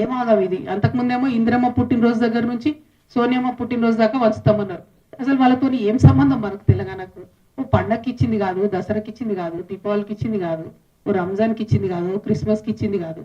ఏమాగం ఇది? అంతకుముందేమో ఇందిరమ్మ పుట్టినరోజు దగ్గర నుంచి సోనియమ్మ పుట్టినరోజు దాకా వంచుతామన్నారు అసలు వాళ్ళతో ఏం సంబంధం మనకు తెలంగాణకు? ఓ పండక్కి ఇచ్చింది కాదు దసరాకి ఇచ్చింది కాదు దీపావళికి ఇచ్చింది కాదు ఓ రంజాన్కి ఇచ్చింది కాదు క్రిస్మస్కి ఇచ్చింది కాదు.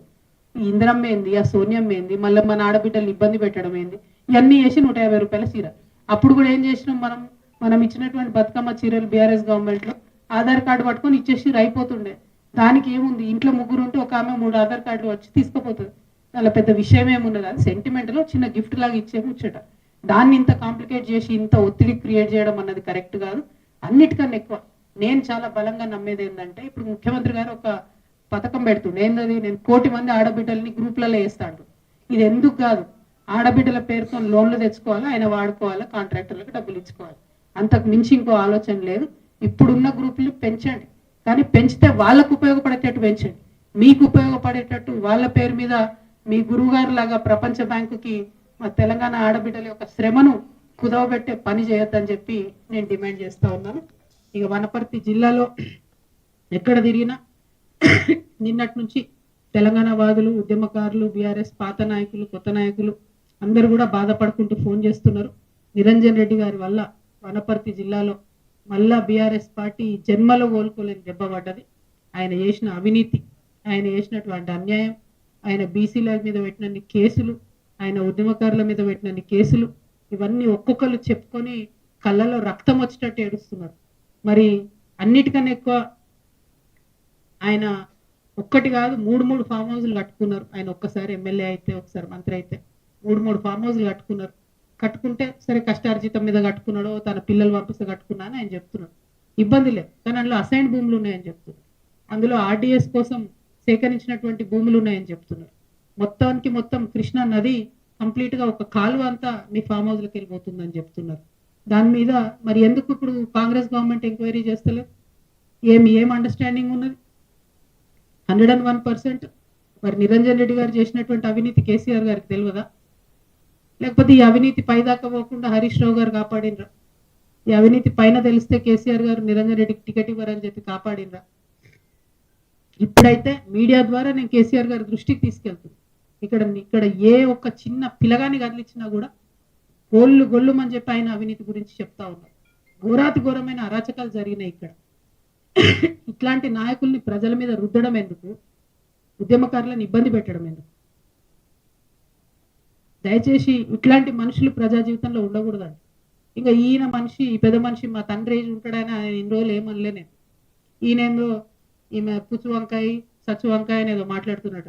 ఇందిరమ్మ ఏంది? ఆ సోనియమ్మ ఏంది? మళ్ళీ మన ఆడబిడ్డలు ఇబ్బంది పెట్టడం ఏంది? ఇవన్నీ చేసి నూట యాభై రూపాయల చీర. అప్పుడు కూడా ఏం చేసినాం మనం? మనం ఇచ్చినటువంటి బతుకమ్మ చీరలు బీఆర్ఎస్ గవర్నమెంట్లో ఆధార్ కార్డు పట్టుకొని ఇచ్చేసి అయిపోతుండే. దానికి ఏముంది? ఇంట్లో ముగ్గురు ఉంటే ఒక ఆమె మూడు ఆధార్ కార్డులు వచ్చి తీసుకుపోతుంది. అలా పెద్ద విషయం ఏమున్నది అది సెంటిమెంట్లో చిన్న గిఫ్ట్ లాగా ఇచ్చే ముచ్చట. దాన్ని ఇంత కాంప్లికేట్ చేసి ఇంత ఒత్తిడి క్రియేట్ చేయడం అన్నది కరెక్ట్ కాదు. అన్నిటికన్నా ఎక్కువ. నేను చాలా బలంగా నమ్మేది ఏంటంటే ఇప్పుడు ముఖ్యమంత్రి గారు ఒక పథకం పెడుతుండే. ఏంటది నేను కోటి మంది ఆడబిడ్డల్ని గ్రూప్లలో వేస్తాడు. ఇది ఎందుకు కాదు? ఆడబిడ్డల పేరుతో లోన్లు తెచ్చుకోవాలి? ఆయన వాడుకోవాలి? కాంట్రాక్టర్లకు డబ్బులు ఇచ్చుకోవాలి. అంతకు మించి ఇంకో ఆలోచన లేదు. ఇప్పుడున్న గ్రూపులు పెంచండి. కానీ పెంచితే వాళ్ళకు ఉపయోగపడేటట్టు పెంచండి. మీకు ఉపయోగపడేటట్టు వాళ్ళ పేరు మీద మీ గురువుగారు లాగా ప్రపంచ బ్యాంకుకి మా తెలంగాణ ఆడబిడ్డల యొక్క శ్రమను కుదవబెట్టే పని చేయొద్దని చెప్పి నేను డిమాండ్ చేస్తా ఉన్నాను. ఇక వనపర్తి జిల్లాలో ఎక్కడ తిరిగినా నిన్నటి నుంచి తెలంగాణ వాదులు ఉద్యమకారులు బీఆర్ఎస్ పాత నాయకులు కొత్త నాయకులు అందరూ కూడా బాధపడుకుంటూ ఫోన్ చేస్తున్నారు. నిరంజన్ రెడ్డి గారి వల్ల వనపర్తి జిల్లాలో మళ్ళా బీఆర్ఎస్ పార్టీ జన్మలో కోలుకోలేని దెబ్బ పడ్డది. ఆయన చేసిన అవినీతి ఆయన చేసినటువంటి అన్యాయం ఆయన బీసీల మీద పెట్టినన్ని కేసులు ఆయన ఉద్యమకారుల మీద పెట్టినన్ని కేసులు ఇవన్నీ ఒక్కొక్కరు చెప్పుకొని కళ్ళలో రక్తం వచ్చేటట్టు ఏడుస్తున్నారు. మరి అన్నిటికన్నా ఎక్కువ ఆయన ఒక్కటి కాదు మూడు మూడు ఫామ్ హౌస్లు కట్టుకున్నారు. ఆయన ఒక్కసారి ఎమ్మెల్యే అయితే ఒకసారి మంత్రి అయితే మూడు మూడు ఫామ్ హౌస్లు కట్టుకున్నారు. కట్టుకుంటే సరే కష్టార్జితం మీద కట్టుకున్నాడో తన పిల్లలు పంపిస్తే కట్టుకున్నా అని ఆయన చెప్తున్నాడు ఇబ్బంది లేదు. కానీ అందులో అసైన్ భూములు ఉన్నాయని చెప్తున్నారు. అందులో ఆర్డీఎస్ కోసం సేకరించినటువంటి భూములు ఉన్నాయని చెప్తున్నారు. మొత్తానికి మొత్తం కృష్ణా నది కంప్లీట్గా ఒక కాలువ అంతా మీ ఫామ్ హౌస్ లకి వెళ్ళిపోతుందని చెప్తున్నారు. దాని మీద మరి ఎందుకు ఇప్పుడు కాంగ్రెస్ గవర్నమెంట్ ఎంక్వైరీ చేస్తలేదు? ఏం ఏం అండర్స్టాండింగ్ ఉన్నది? హండ్రెడ్ అండ్ వన్ పర్సెంట్ మరి నిరంజన్ రెడ్డి గారు చేసినటువంటి అవినీతి కేసీఆర్ గారికి తెలియదా? లేకపోతే ఈ అవినీతి పైదాకా పోకుండా హరీష్ రావు గారు కాపాడినరా? ఈ అవినీతి పైన తెలిస్తే కేసీఆర్ గారు నిరంజన్ రెడ్డికి టికెట్ ఇవ్వరని చెప్పి కాపాడినరా? ఇప్పుడైతే మీడియా ద్వారా నేను కేసీఆర్ గారి దృష్టికి తీసుకెళ్తాను ఇక్కడ ఇక్కడ ఏ ఒక్క చిన్న పిలగాని కదిలించినా కూడా గొల్లు గొల్లుమని చెప్పి ఆయన అవినీతి గురించి చెప్తా ఉన్నారు ఘోరాతి ఘోరమైన అరాచకాలు జరిగినాయి ఇక్కడ. ఇట్లాంటి నాయకుల్ని ప్రజల మీద రుద్దడం ఎందుకు? ఉద్యమకారులను ఇబ్బంది పెట్టడం ఎందుకు? దయచేసి ఇట్లాంటి మనుషులు ప్రజా జీవితంలో ఉండకూడదండి. ఇంకా ఈయన మనిషి ఈ పెద్ద మనిషి మా తండ్రి ఉంటాడని ఆయన ఇన్ని రోజులు ఏమనలే నేను. ఈయనేందో ఈమె పుచ్చు వంకాయ సచ్చు వంకాయ అనేదో మాట్లాడుతున్నట.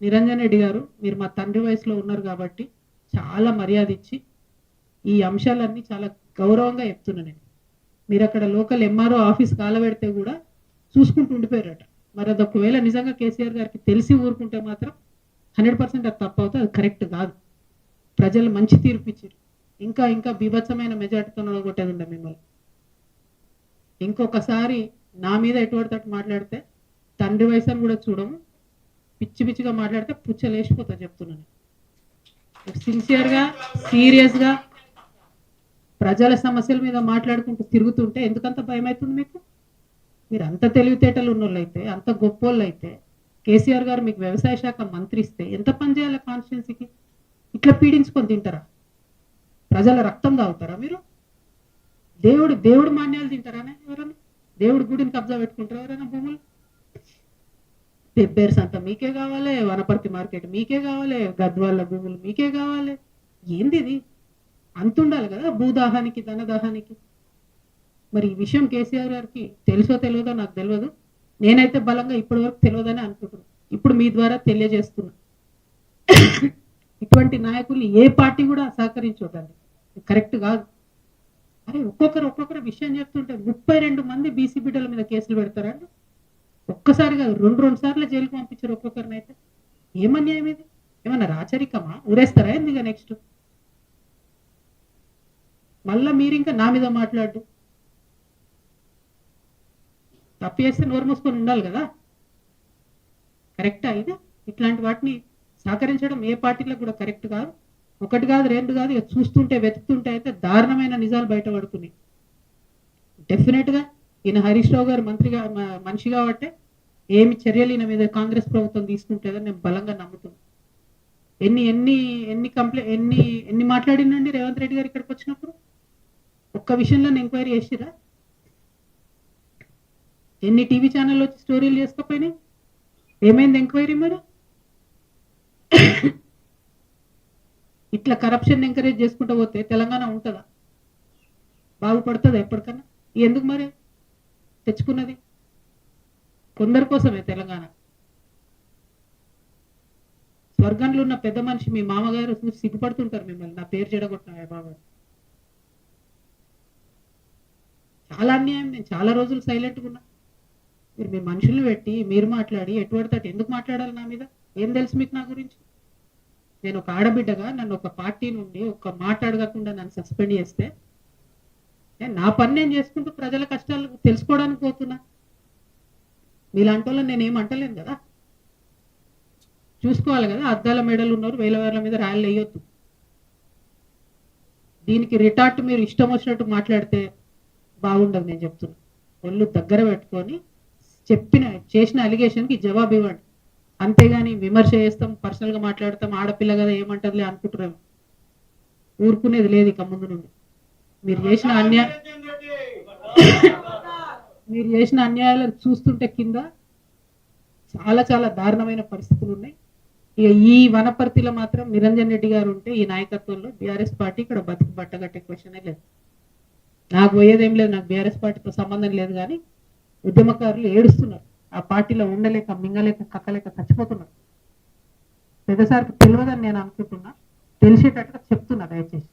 నిరంజన్ రెడ్డి గారు మీరు మా తండ్రి వయసులో ఉన్నారు కాబట్టి చాలా మర్యాద ఇచ్చి ఈ అంశాలన్నీ చాలా గౌరవంగా చెప్తున్నా నేను. మీరు అక్కడ లోకల్ ఎంఆర్ఓ ఆఫీస్ కాలబెడితే కూడా చూసుకుంటూ ఉండిపోయారట. మరి అది ఒకవేళ నిజంగా కేసీఆర్ గారికి తెలిసి ఊరుకుంటే మాత్రం హండ్రెడ్ పర్సెంట్ అది తప్పవుతుంది అది కరెక్ట్ కాదు. ప్రజలు మంచి తీర్పు ఇచ్చారు. ఇంకా ఇంకా బీభత్సమైన మెజార్టీతో కొట్టేది ఉండే మిమ్మల్ని. ఇంకొకసారి నా మీద ఎటువంటి తట్టు మాట్లాడితే తండ్రి వయసు అని కూడా చూడము. పిచ్చి పిచ్చిగా మాట్లాడితే పుచ్చలేసిపోతా చెప్తున్నాను. సిన్సియర్గా సీరియస్గా ప్రజల సమస్యల మీద మాట్లాడుకుంటూ తిరుగుతుంటే ఎందుకంత భయం అవుతుంది మీకు? మీరు అంత తెలివితేటలు ఉన్నోళ్ళు అయితే అంత గొప్పోళ్ళైతే అయితే కేసీఆర్ గారు మీకు వ్యవసాయ శాఖ మంత్రి ఇస్తే ఎంత పని చేయాలి కాన్స్టిట్యున్సీకి? ఇట్లా పీడించుకొని తింటారా? ప్రజల రక్తం తాగుతారా మీరు? దేవుడు దేవుడు మాన్యాలు తింటారానే ఎవరైనా దేవుడి గుడిని కబ్జా పెట్టుకుంటారు ఎవరైనా భూములు? పెబ్బేర్స్ అంతా మీకే కావాలి వనపర్తి మార్కెట్ మీకే కావాలి గద్వాళ్ళ భూములు మీకే కావాలి. ఏంది ఇది? అంత ఉండాలి కదా భూదాహానికి ధనదాహానికి. మరి ఈ విషయం కేసీఆర్ గారికి తెలుసో తెలియదో నాకు తెలియదు. నేనైతే బలంగా ఇప్పటి వరకు తెలియదని అనుకుంటున్నాను ఇప్పుడు మీ ద్వారా తెలియజేస్తున్నా. ఇటువంటి నాయకుల్ని ఏ పార్టీ కూడా సహకరించొద్దండి. కరెక్ట్ కాదు. అరే ఒక్కొక్కరు ఒక్కొక్కరు విషయం చెప్తుంటే ముప్పై రెండు మంది బీసీ బిడ్డల మీద కేసులు పెడతారండి ఒక్కసారి కాదు రెండు రెండు సార్లు జైలుకు పంపించారు ఒక్కొక్కరిని అయితే. ఏమన్యాయం ఇది? ఏమన్నా రాచరికమా? ఊరేస్తారా ఎందుకు నెక్స్ట్ మళ్ళా మీరు ఇంకా నా మీద మాట్లాడు తప్పు చేస్తే నోరు మూసుకొని ఉండాలి కదా. కరెక్టా ఇది? ఇట్లాంటి వాటిని సహకరించడం ఏ పార్టీలకు కూడా కరెక్ట్ కాదు. ఒకటి కాదు రెండు కాదు ఇక చూస్తుంటే వెతుకుతుంటే అయితే దారుణమైన నిజాలు బయటపడుతున్నాయి డెఫినెట్గా ఈయన హరీష్ రావు గారు మంత్రిగా మనిషి కాబట్టే ఏమి చర్యలు ఈయన మీద కాంగ్రెస్ ప్రభుత్వం తీసుకుంటుందని నేను బలంగా నమ్ముతున్నాను ఎన్ని ఎన్ని ఎన్ని కంప్లైంట్ ఎన్ని ఎన్ని మాట్లాడినండి రేవంత్ రెడ్డి గారు ఇక్కడికి వచ్చినప్పుడు? ఒక్క విషయంలో ఎంక్వైరీ చేసిరా ఎన్ని టీవీ ఛానల్ వచ్చి స్టోరీలు చేసుకోపోయినాయి ఏమైంది ఎంక్వైరీ మరి? ఇట్లా కరప్షన్ ఎంకరేజ్ చేసుకుంటూ పోతే తెలంగాణ ఉంటుందా? బాగుపడుతుందా ఎప్పటికన్నా? ఎందుకు మరి? తెచ్చుకున్నది? కొందరి కోసమే తెలంగాణ. స్వర్గంలో ఉన్న పెద్ద మనిషి మీ మామగారు చూసి సిగ్గుపడుతుంటారు మిమ్మల్ని. నా పేరు చెడగొట్టినా బాబా చాలా అన్యాయం. నేను చాలా రోజులు సైలెంట్గా ఉన్నా. మీరు మీ మనుషులు పెట్టి మీరు మాట్లాడి ఎటువంటి ఎందుకు మాట్లాడాలి నా మీద? ఏం తెలుసు మీకు నా గురించి? నేను ఒక ఆడబిడ్డగా నన్ను ఒక పార్టీ నుండి ఒక మాట అడగకుండా నన్ను సస్పెండ్ చేస్తే నేను నా పని నేను చేసుకుంటూ ప్రజల కష్టాలు తెలుసుకోవడానికి పోతున్నా. మీలాంటి వాళ్ళని నేను ఏం అంటలేను కదా. చూసుకోవాలి కదా అద్దాల మెడలు ఉన్నారు వేల వేల మీద రాయలు వేయొద్దు. దీనికి రిటార్ట్ మీరు ఇష్టం వచ్చినట్టు మాట్లాడితే బాగుండదు నేను చెప్తున్నా. ఒళ్ళు దగ్గర పెట్టుకొని చెప్పిన చేసిన అలిగేషన్కి జవాబు ఇవ్వండి. అంతేగాని విమర్శ చేస్తాం పర్సనల్గా మాట్లాడతాం ఆడపిల్ల కదా ఏమంటారులే అనుకుంటున్నాం. ఊరుకునేది లేదు ఇక ముందు నుండి. మీరు చేసిన అన్యాయం మీరు చేసిన అన్యాయాలను చూస్తుంటే కింద చాలా చాలా దారుణమైన పరిస్థితులు ఉన్నాయి. ఇక ఈ వనపర్తిలో మాత్రం నిరంజన్ రెడ్డి గారు ఉంటే ఈ నాయకత్వంలో బీఆర్ఎస్ పార్టీ ఇక్కడ బతుకు బట్టగట్టే క్వశ్చనే లేదు. నాకు పోయేదేం లేదు నాకు బీఆర్ఎస్ పార్టీతో సంబంధం లేదు కానీ ఉద్యమకారులు ఏడుస్తున్నారు. ఆ పార్టీలో ఉండలేక మింగలేక కక్కలేక చచ్చిపోతున్నారు పెద్దసారికి తెలియదని నేను అనుకుంటున్నా. తెలిసేటట్టుగా చెప్తున్నా దయచేసి.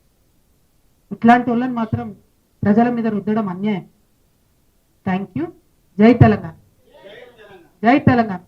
ఇట్లాంటి వాళ్ళని మాత్రం ప్రజల మీద రుద్దడం అన్యాయం. థ్యాంక్ యూ జై తెలంగాణ. జై తెలంగాణ.